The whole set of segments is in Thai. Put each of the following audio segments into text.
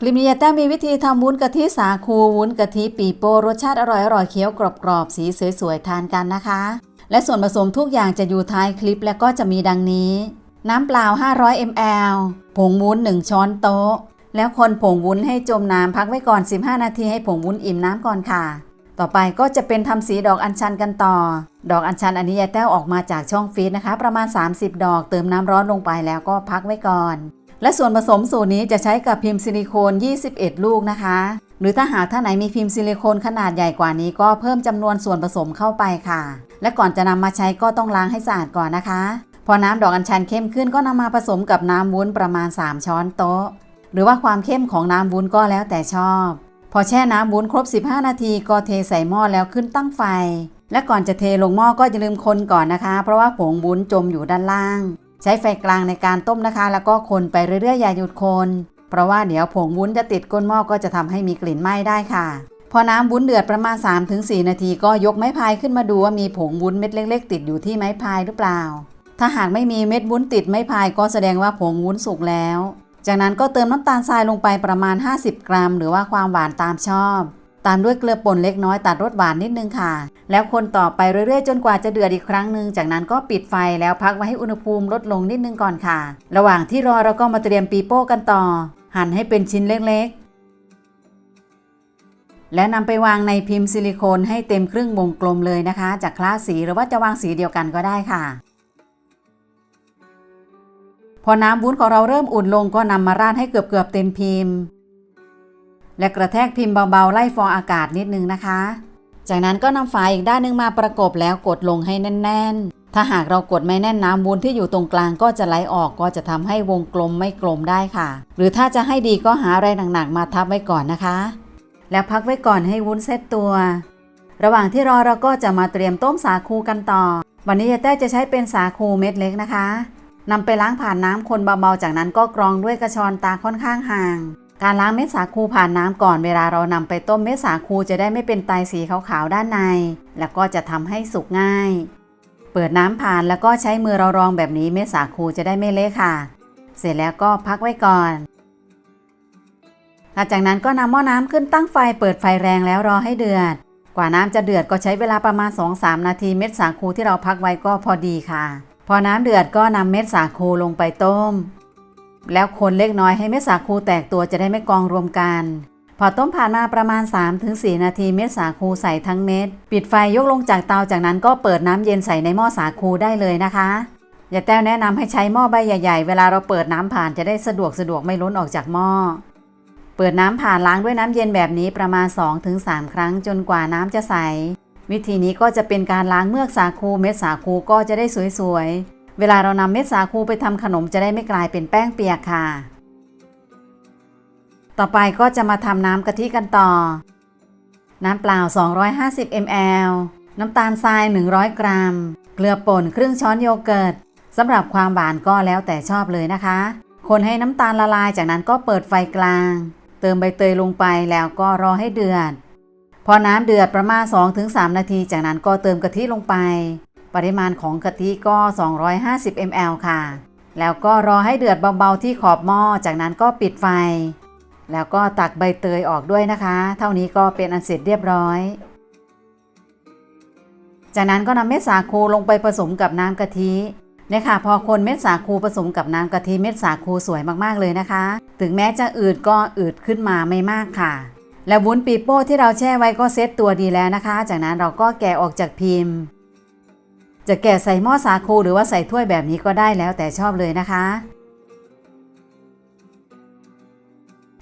คลิปนี้ยาแต้มมีวิธีทำวุ้นกะทิสาคูวุ้นกะทิปีโป้รสชาติอร่อยอร่อยๆเคี้ยวกรอบๆ สีสวยๆ ทานกันนะคะ และส่วนผสมทุกอย่างจะอยู่ท้ายคลิปและก็จะมีดังนี้ น้ำเปล่า 500 ml ผงวุ้น 1 ช้อนโต๊ะ แล้วคนผงวุ้นให้จมน้ำพักไว้ก่อน 15 นาทีให้ผงวุ้นอิ่มน้ำก่อนค่ะ ต่อไปก็จะเป็นทำสีดอกอัญชันกันต่อ ดอกอัญชันอันนี้ยายแต้วออกมาจากช่องฟีดนะคะ ประมาณ 30 ดอกเติมน้ำร้อนลงไปแล้วก็พักไว้ก่อน และส่วนผสมสูตรนี้จะใช้กับพิมพ์ซิลิโคน 21 ลูกนะคะ หรือถ้าหากท่านไหนมีพิมพ์ซิลิโคนขนาดใหญ่กว่านี้ก็เพิ่มจำนวนส่วนผสมเข้าไปค่ะ และก่อนจะนำมาใช้ก็ต้องล้างให้สะอาดก่อนนะคะ พอน้ำดอกอัญชันเข้มขึ้นก็นำมาผสมกับน้ำวุ้นประมาณ 3 ช้อนโต๊ะ หรือว่าความเข้มของน้ำวุ้นก็แล้วแต่ชอบ พอแช่น้ำวุ้นครบ 15 นาทีก็เทใส่หม้อแล้วขึ้นตั้งไฟ และก่อนจะเทลงหม้อก็อย่าลืมคนก่อนนะคะ เพราะว่าผงวุ้นจมอยู่ด้านล่าง ช้ไฟกลางในการต้มนะคะ แล้วก็คนไปเรื่อยๆอย่าหยุดคน เพราะว่าเดี๋ยวผงวุ้นจะติดก้นหม้อก็จะทำให้มีกลิ่นไหม้ได้ค่ะ พอน้ำวุ้นเดือดประมาณ 3-4 นาที ก็ยกไม้พายขึ้นมาดูว่ามีผงวุ้นเม็ดเล็ก ๆ ติดอยู่ที่ไม้พายหรือเปล่า ถ้าหากไม่มีเม็ดวุ้นติดไม้พายก็แสดงว่าผงวุ้นสุกแล้ว จากนั้นก็เติมน้ำตาลทรายลงไปประมาณ 50 กรัม หรือว่าความหวานตามชอบ ตามด้วยเกลือป่นเล็กน้อยตัดรสหวานนิดนึงค่ะ แล้วคนต่อไปเรื่อยๆ จนกว่าจะเดือดอีกครั้งหนึ่งจากนั้นก็ปิดไฟแล้วพักไว้ให้อุณหภูมิลดลงนิดนึงก่อนค่ะ ระหว่างที่รอเราก็มาเตรียมปีโป้กันต่อ หั่นให้เป็นชิ้นเล็กๆ แล้วนำไปวางในพิมพ์ซิลิโคนให้เต็มครึ่งวงกลมเลยนะคะ จากคลาสสีหรือว่าจะวางสีเดียวกันก็ได้ค่ะพอน้ำวุ้นของเราเริ่มอุ่นลงก็นำมาราดให้เกือบๆเต็มพิมพ์ และกระแทกพิมพ์เบาๆ ไล่ฟองอากาศนิดนึงนะคะ จากนั้นก็นำฝาอีกด้านหนึงมาประกบแล้วกดลงให้แน่น ๆ ถ้าหากเรากดไม่แน่นน้ำวุ้นที่อยู่ตรงกลางก็จะไหลออกก็จะทำให้วงกลมไม่กลมได้ค่ะ หรือถ้าจะให้ดีก็หาอะไรหนักๆมาทับไว้ก่อนนะคะ แล้วพักไว้ก่อนให้วุ้นเซตตัว ระหว่างที่รอเราก็จะมาเตรียมต้มสาคูกันต่อ วันนี้ยายแต้จะใช้เป็นสาคูเม็ดเล็กนะคะนำไปล้างผ่านน้ำคนเบาๆ จากนั้นก็กรองด้วยกระชอนตาค่อนข้างห่าง การล้างเม็ดสาคูผ่านน้ำก่อนเวลาเรานำไปต้มเม็ดสาคูจะได้ไม่เป็นไตสีขาวๆด้านใน แล้วก็จะทำให้สุกง่าย เปิดน้ำผ่านแล้วก็ใช้มือเรารองแบบนี้เม็ดสาคูจะได้ไม่เละค่ะ เสร็จแล้วก็พักไว้ก่อนหลังจากนั้นก็นำหม้อน้ำขึ้นตั้งไฟเปิดไฟแรงแล้วรอให้เดือด กว่าน้ำจะเดือดก็ใช้เวลาประมาณ 2-3 นาทีเม็ดสาคูที่เราพักไว้ก็พอดีค่ะ พอน้ำเดือดก็นำเม็ดสาคูลงไปต้ม แล้วคนเล็กน้อยให้เม็ดสาคูแตกตัวจะได้ไม่กองรวมกัน พอต้มผ่านมาประมาณ 3-4 นาทีเม็ดสาคูใส่ทั้งเม็ด ปิดไฟยกลงจากเตาจากนั้นก็เปิดน้ำเย็นใส่ในหม้อสาคูได้เลยนะคะอย่าแต้วแนะนำให้ใช้หม้อใบใหญ่ๆ เวลาเราเปิดน้ำผ่านจะได้สะดวกสะดวกไม่ล้นออกจากหม้อเปิดน้ำผ่านล้างด้วยน้ำเย็นแบบนี้ประมาณ 2-3 ครั้งจนกว่าน้ำจะใส วิธีนี้ก็จะเป็นการล้างเมือกสาคูเม็ดสาคูก็จะได้สวยๆ เวลาเรานำเม็ดสาคูไปทำขนมจะได้ไม่กลายเป็นแป้งเปียกค่ะ ต่อไปก็จะมาทำน้ำกะทิกันต่อ น้ำเปล่า 250 ml น้ำตาลทราย 100 กรัม เกลือป่นครึ่งช้อนโยเกิร์ตสำหรับความหวานก็แล้วแต่ชอบเลยนะคะ คนให้น้ำตาลละลายจากนั้นก็เปิดไฟกลาง เติมใบเตยลงไปแล้วก็รอให้เดือด พอน้ำเดือดประมาณ 2-3 นาที จากนั้นก็เติมกะทิลงไป ปริมาณของกะทิก็ 250 ml ค่ะ แล้วก็รอให้เดือดเบาๆที่ขอบหม้อ จากนั้นก็ปิดไฟ แล้วก็ตักใบเตยออกด้วยนะคะ เท่านี้ก็เป็นอันเสร็จเรียบร้อย จากนั้นก็นำเม็ดสาคูลงไปผสมกับน้ำกะทิเนี่ยค่ะพอคนเม็ดสาคูผสมกับน้ำกะทิเม็ดสาคูสวยมากๆเลยนะคะ ถึงแม้จะอืดก็อืดขึ้นมาไม่มากค่ะ แล้ววุ้นปีโป้ที่เราแช่ไว้ก็เซตตัวดีแล้วนะคะ จากนั้นเราก็แกะออกจากพิมพ์ จะแกะใส่หม้อสาคูหรือว่าใส่ถ้วยแบบนี้ก็ได้แล้วแต่ชอบเลยนะคะ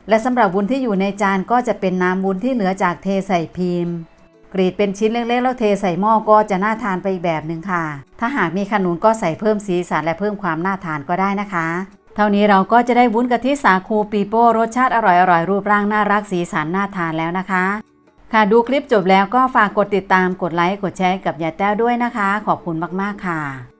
และสำหรับวุ้นที่อยู่ในจานก็จะเป็นน้ำวุ้นที่เหลือจากเทใส่พิมพ์กรีดเป็นชิ้นเล็กๆแล้วเทใส่หม้อก็จะน่าทานไปอีกแบบหนึ่งค่ะ ถ้าหากมีขนุนก็ใส่เพิ่มสีสันและเพิ่มความน่าทานก็ได้นะคะ เท่านี้เราก็จะได้วุ้นกะทิสาคูปีโป้รสชาติอร่อยๆรูปร่างน่ารักสีสันน่าทานแล้วนะคะ ค่ะดูคลิปจบแล้วก็ฝากกดติดตามกดไลค์กดแชร์กับยายแต้วด้วยนะคะ ขอบคุณมาก ๆ ค่ะ